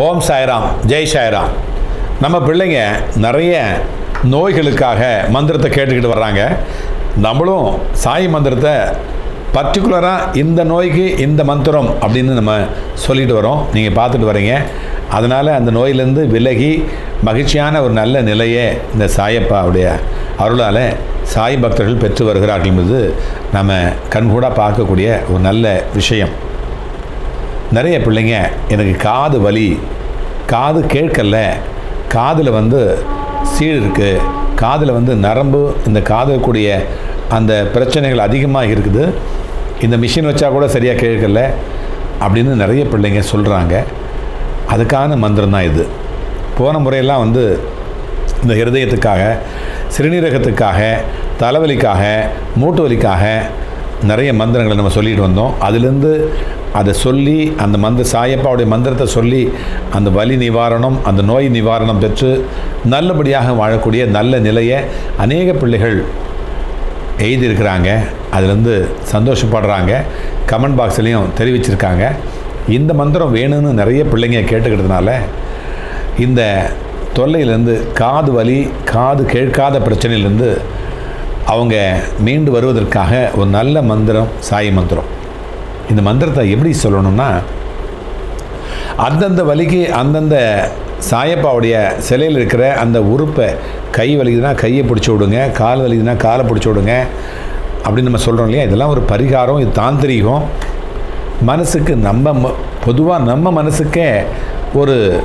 ஓம் சாய்ராம் ஜெய் சாய்ராம். நம்ம பிள்ளைங்க நிறைய நோய்களுக்காக மந்திரத்தை கேட்டுக்கிட்டு வர்றாங்க. நம்மளும் சாய் மந்திரத்தை பர்டிகுலராக இந்த நோய்க்கு இந்த மந்திரம் அப்படின்னு நம்ம சொல்லிட்டு வரோம். நீங்கள் பார்த்துட்டு வரீங்க. அதனால் அந்த நோயிலேருந்து விலகி மகிழ்ச்சியான ஒரு நல்ல நிலையை இந்த சாயப்பாவுடைய அருளால் சாய் பக்தர்கள் பெற்று வருகிறார்கள் என்பது நம்ம கண்கூடாக பார்க்கக்கூடிய ஒரு நல்ல விஷயம். நிறைய பிள்ளைங்க எனக்கு காது வலி காது கேட்கல. காதில் வந்து சீழ் இருக்குது காதில் வந்து நரம்பு இந்த காதில் கூடிய அந்த பிரச்சனைகள் அதிகமாக இருக்குது. இந்த மிஷின் வச்சா கூட சரியாக கேட்கல அப்படின்னு நிறைய பிள்ளைங்க சொல்கிறாங்க அதுக்கான மந்திரம் தான் இது. போன முறையெல்லாம் வந்து இந்த ஹிருதயத்துக்காக சிறுநீரகத்துக்காக தலைவலிக்காக மூட்டு வலிக்காக நிறைய மந்திரங்களை நம்ம சொல்லிட்டு வந்தோம். அதுலேருந்து அதை சொல்லி அந்த மந்திர சாயப்பாவுடைய மந்திரத்தை சொல்லி அந்த வலி நிவாரணம் அந்த நோய் நிவாரணம் பெற்று நல்லபடியாக வாழக்கூடிய நல்ல நிலையை அநேக பிள்ளைகள் எழுதியிருக்கிறாங்க. அதுலேருந்து சந்தோஷப்படுறாங்க. கமெண்ட் பாக்ஸ்லேயும் தெரிவிச்சிருக்காங்க. இந்த மந்திரம் வேணும்னு நிறைய பிள்ளைங்க கேட்டுக்கிறதுனால இந்த தொல்லையிலேருந்து காது வலி காது கேட்காத பிரச்சனையிலேருந்து அவங்க மீண்டு வருவதற்காக ஒரு நல்ல மந்திரம் சாய் மந்திரம். இந்த மந்திரத்தை எப்படி சொல்லணும்னா அந்தந்த வலிக்கு அந்தந்த சாயப்பாவுடைய சிலையில் இருக்கிற அந்த உறுப்பை கை வலிக்குதுன்னா கையை பிடிச்சி விடுங்க கால் வலிக்குதுன்னா காலை பிடிச்சி விடுங்க அப்படின்னு நம்ம சொல்கிறோம் இல்லையா? இதெல்லாம் ஒரு பரிகாரம் இது தாந்திரிகம். மனசுக்கு நம்ம பொதுவாக நம்ம மனசுக்கே ஒரு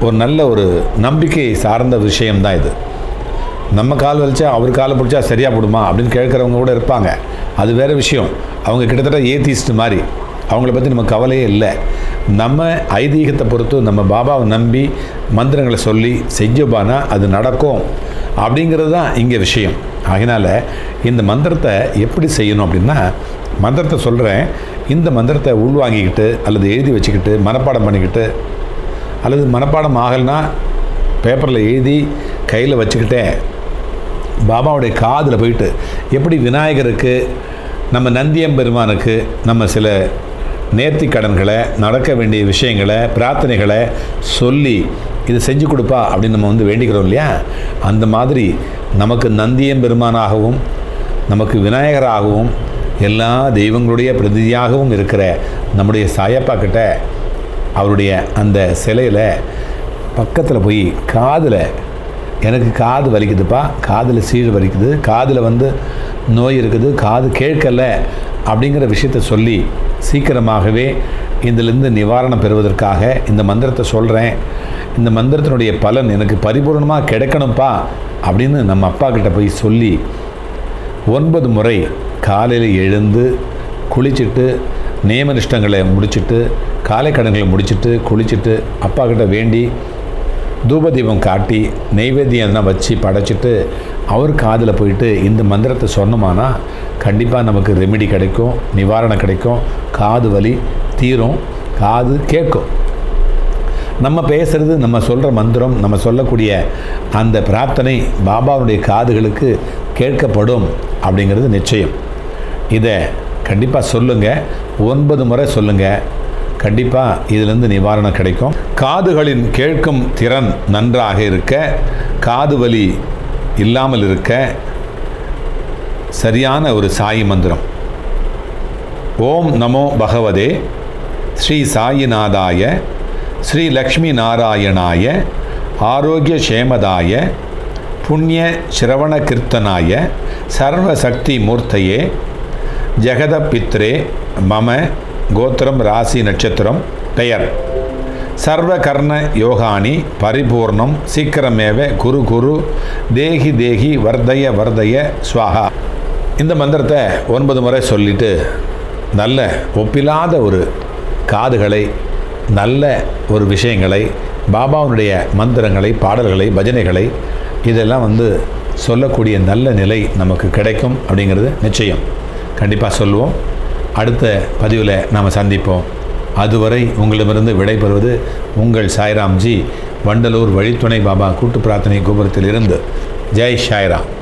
ஒரு நல்ல ஒரு நம்பிக்கை சார்ந்த விஷயம்தான் இது. நம்ம கால் வலிச்சா அவர் காலை பிடிச்சா சரியாக போடுமா அப்படின்னு கேட்குறவங்க கூட இருப்பாங்க. அது வேறு விஷயம். அவங்க கிட்டத்தட்ட ஏத்திஸ்ட் மாதிரி. அவங்கள பற்றி நம்ம கவலையே இல்லை. நம்ம ஐதீகத்தை பொறுத்து நம்ம பாபாவை நம்பி மந்திரங்களை சொல்லி செஞ்சோபானா அது நடக்கும் அப்படிங்கிறது தான் இங்கே விஷயம். அதனால் இந்த மந்திரத்தை எப்படி செய்யணும் அப்படின்னா மந்திரத்தை சொல்கிறேன் இந்த மந்திரத்தை உள்வாங்கிக்கிட்டு அல்லது எழுதி வச்சுக்கிட்டு மனப்பாடம் பண்ணிக்கிட்டு அல்லது மனப்பாடம் ஆகலைன்னா பேப்பரில் எழுதி கையில் வச்சுக்கிட்டே பாபாவுடைய காதில் போயிட்டு எப்படி விநாயகருக்கு நம்ம நந்தியம் பெருமானுக்கு நம்ம சில நேர்த்தி கடன்களை நடக்க வேண்டிய விஷயங்களை பிரார்த்தனைகளை சொல்லி இது செஞ்சு கொடுப்பா அப்படின்னு நம்ம வந்து வேண்டிக்கிறோம் இல்லையா? அந்த மாதிரி நமக்கு நந்தியம்பெருமானாகவும் நமக்கு விநாயகராகவும் எல்லா தெய்வங்களுடைய பிரதிநிதியாகவும் இருக்கிற நம்முடைய சாயப்பா கிட்ட அவருடைய அந்த சிலையில் பக்கத்தில் போய் காதில் எனக்கு காது வலிக்குதுப்பா. காதில் சீழ் வலிக்குது. காதில் வந்து நோய் இருக்குது. காது கேட்கல அப்படிங்கிற விஷயத்த சொல்லி சீக்கிரமாகவே இதிலிருந்து நிவாரணம் பெறுவதற்காக இந்த மந்திரத்தை சொல்கிறேன் இந்த மந்திரத்தினுடைய பலன் எனக்கு பரிபூர்ணமாக கிடைக்கணும்ப்பா அப்படின்னு நம்ம அப்பா கிட்ட போய் சொல்லி ஒன்பது முறை காலையில் எழுந்து குளிச்சுட்டு நியமனிஷ்டங்களை முடிச்சுட்டு காலை கடன்களை முடிச்சுட்டு குளிச்சுட்டு அப்பா கிட்ட வேண்டி தூபதீபம் காட்டி நெய்வேத்தியம்லாம் வச்சு படைச்சிட்டு அவர் காதில் போயிட்டு இந்த மந்திரத்தை சொன்னோமானா கண்டிப்பாக நமக்கு ரெமிடி கிடைக்கும் நிவாரணம் கிடைக்கும் காது வலி தீரும் காது கேட்கும். நம்ம பேசுகிறது நம்ம சொல்கிற மந்திரம் நம்ம சொல்லக்கூடிய அந்த பிரார்த்தனை பாபாவுடைய காதுகளுக்கு கேட்கப்படும் அப்படிங்கிறது நிச்சயம். இதை கண்டிப்பாக சொல்லுங்கள் ஒன்பது முறை சொல்லுங்கள் கண்டிப்பாக இதிலிருந்து நிவாரணம் கிடைக்கும். காதுகளின் கேட்கும் திறன் நன்றாக இருக்க காது வலி இல்லாமல் இருக்க சரியான ஒரு சாயி மந்திரம். ஓம் நமோ பகவதே. ஸ்ரீ சாயிநாதாய ஸ்ரீ லக்ஷ்மி நாராயணாய ஆரோக்கிய சேமதாய புண்ணிய சிரவண கீர்த்தனாய சர்வசக்தி மூர்த்தையே ஜெகத பித்ரே மம கோத்திரம் ராசி நட்சத்திரம் பெயர். சர்வ கர்ண யோகானி பரிபூர்ணம் சீக்கிரமேவ குரு குரு தேகி தேகி வர்தய வர்தய ஸ்வாகா இந்த மந்திரத்தை ஒன்பது முறை சொல்லிட்டு நல்ல ஒப்பில்லாத ஒரு காதுகளை நல்ல ஒரு விஷயங்களை பாபாவுடைய மந்திரங்களை பாடல்களை பஜனைகளை இதெல்லாம் வந்து சொல்லக்கூடிய நல்ல நிலை நமக்கு கிடைக்கும் அப்படிங்கிறது நிச்சயம். கண்டிப்பாக சொல்லுவோம். அடுத்த பதிவில் நாம் சந்திப்போம். அதுவரை உங்களிடமிருந்து விடைபெறுவது உங்கள் சாய்ராம்ஜி வண்டலூர் வழித்துணை பாபா கூட்டு பிரார்த்தனை கோபுரத்திலிருந்து. ஜெய் சாய்ராம்.